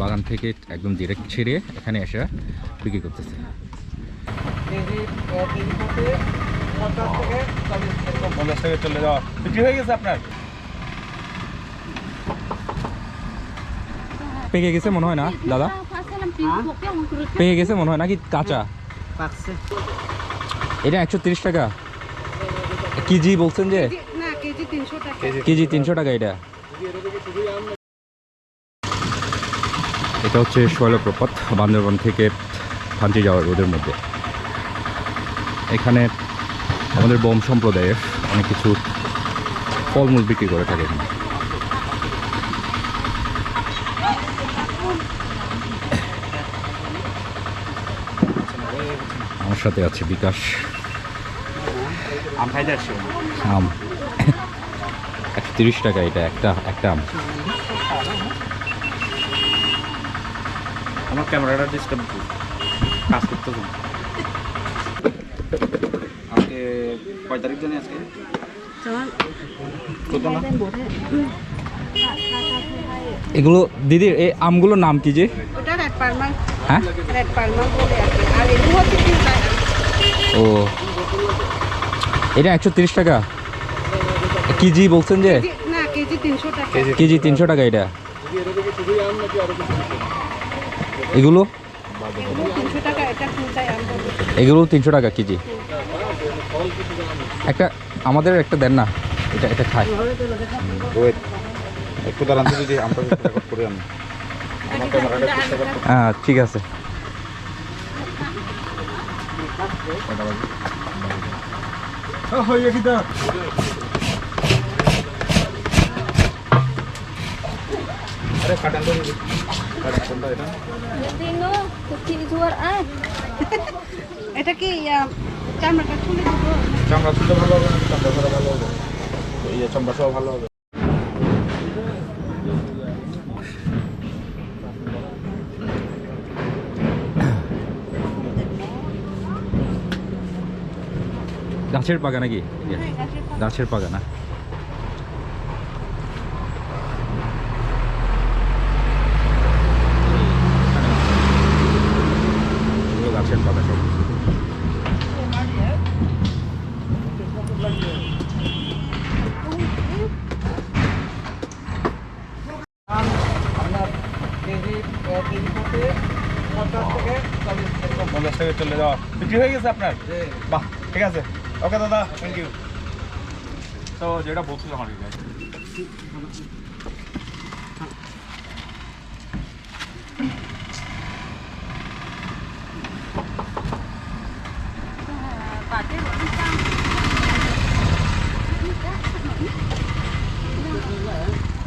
বাগান থেকে একদম ডিরেক্ট ছেড়ে এখানে এসে বিক্রি করতেছে। চলে যাওয়া বিক্রি হয়ে গেছে আপনার? পেকে গেছে মনে হয় না দাদা? পেকে গেছে মনে হয় নাকি কাঁচা? এটা একশো তিরিশ টাকা। কেজি বলছেন যে? না কেজি তিনশো টাকা। কেজি তিনশো টাকা এটা। এটা হচ্ছে শৈলপ্রপাত বান্দরবান থেকে থানচি যাওয়ার রোডের মধ্যে। এখানে আমাদের বোম সম্প্রদায়ের অনেক কিছু ফলমূল বিক্রি করে থাকে এখানে। আমার সাথে আছে বিকাশ। আম। একশো তিরিশ টাকা এটা একটা একটা আম। আমার ক্যামেরাটা ডিস্টার্ব কাজ করতেছে। আজকে কয় তারিখ জানি আজকে? এগুলো দিদির এই আমগুলোর নাম কি যে? ওটা রেড পারমাল হ্যাঁ? ও। এটা একশো তিরিশ টাকা? কেজি বলছেন যে? কেজি- না কেজি তিনশো টাকা। কেজি তিনশো টাকা এটা। এগুলো? এগুলো তিনশো টাকা কেজি। একটা আমাদের একটা দেন না এটা এটা খাই। একটু দাঁড়ান যদি আমরা আমি হ্যাঁ ঠিক আছে। হয়ে কি এটা? ah. কি চামড়াটা খুলে দেবো? চামড়া শুনতে ভালো হবে চামড়া ছাড়া ভালো হবে? এই চামড়া সহ ভালো হবে। গাছের পাকা নাকি? গাছের পাকা না? গাছের পাকা সব। পঞ্চাশ থেকে চলে যাওয়া বিক্রি হয়ে গেছে আপনার? বাহ ঠিক আছে। ওকে দাদা থ্যাংক ইউ তো যেটা বলছিলাম আর কি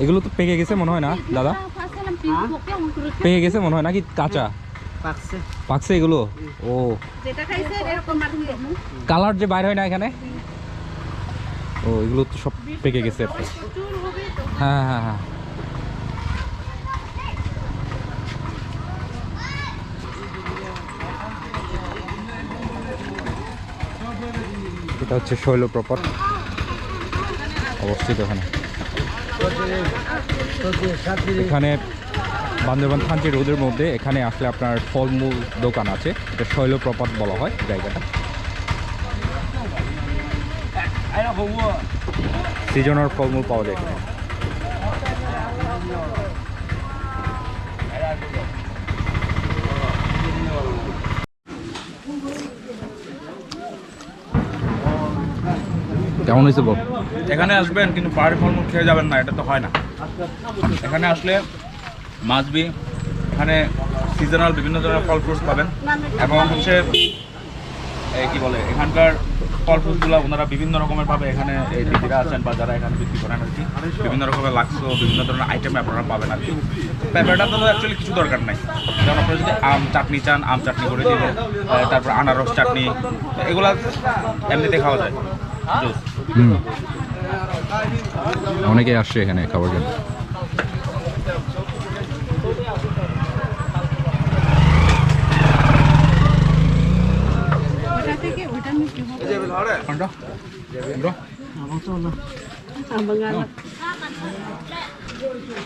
এগুলো তো পেকে গেছে মনে হয় না দাদা? পেকে গেছে মনে হয় নাকি কাঁচা? পাকছে। পাকছে এগুলো? ও। যেটা খাইছে এরকম মাটি দেবো কালার যে বাইর হয় না এখানে? ও এগুলো তো সব পেকে গেছে হ্যাঁ হ্যাঁ হ্যাঁ। এটা হচ্ছে শৈল শৈলপ্রপাত অবস্থিত ওখানে এখানে বান্দরবান থানচি রোদের মধ্যে এখানে আসলে আপনার ফলমূল দোকান আছে। এটা শৈল প্রপাত বলা হয় জায়গাটা। সিজনের ফলমূল পাওয়া যায়। এখানে কেমন হয়েছে বল? এখানে আসবেন, কিন্তু পাহাড়ি ফলমূল খেয়ে যাবেন না, এটা তো হয় না। এখানে আসলে মাছবি, এখানে সিজনাল বিভিন্ন ধরনের ফল ফ্রুটস পাবেন। এবং হচ্ছে কি বলে, এখানকার ফল ফ্রুটসগুলো ওনারা বিভিন্ন রকমের ভাবে এখানে এই দিদিরা আছেন বা যারা এখানে বিক্রি করেন আর কি, বিভিন্ন রকমের লাক্সো বিভিন্ন ধরনের আইটেম আপনারা পাবেন আর কি। পেঁপেটা তো অ্যাকচুয়ালি কিছু দরকার নাই। যেমন আপনারা যদি আম চাটনি চান, আম চাটনি করে দিবে তারপর আনারস চাটনি, এগুলা এমনিতে খাওয়া যায়। অনেকে আসছে এখানে খাবার জন্য.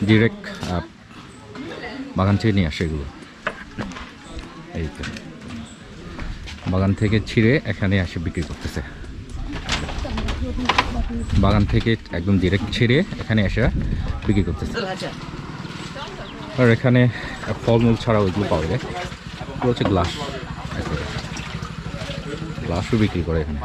ডিরেক্ট বাগান থেকে নিয়ে আসে এগুলো। এই তো। বাগান থেকে ছিঁড়ে এখানে আসে বিক্রি করতেছে। বাগান থেকে একদম ডিরেক্ট ছিঁড়ে এখানে এসে বিক্রি করতেছে। আর এখানে ফলমূল ছাড়াও এগুলো পাওয়া যায়। হচ্ছে গ্লাস গ্লাসও বিক্রি করে এখানে।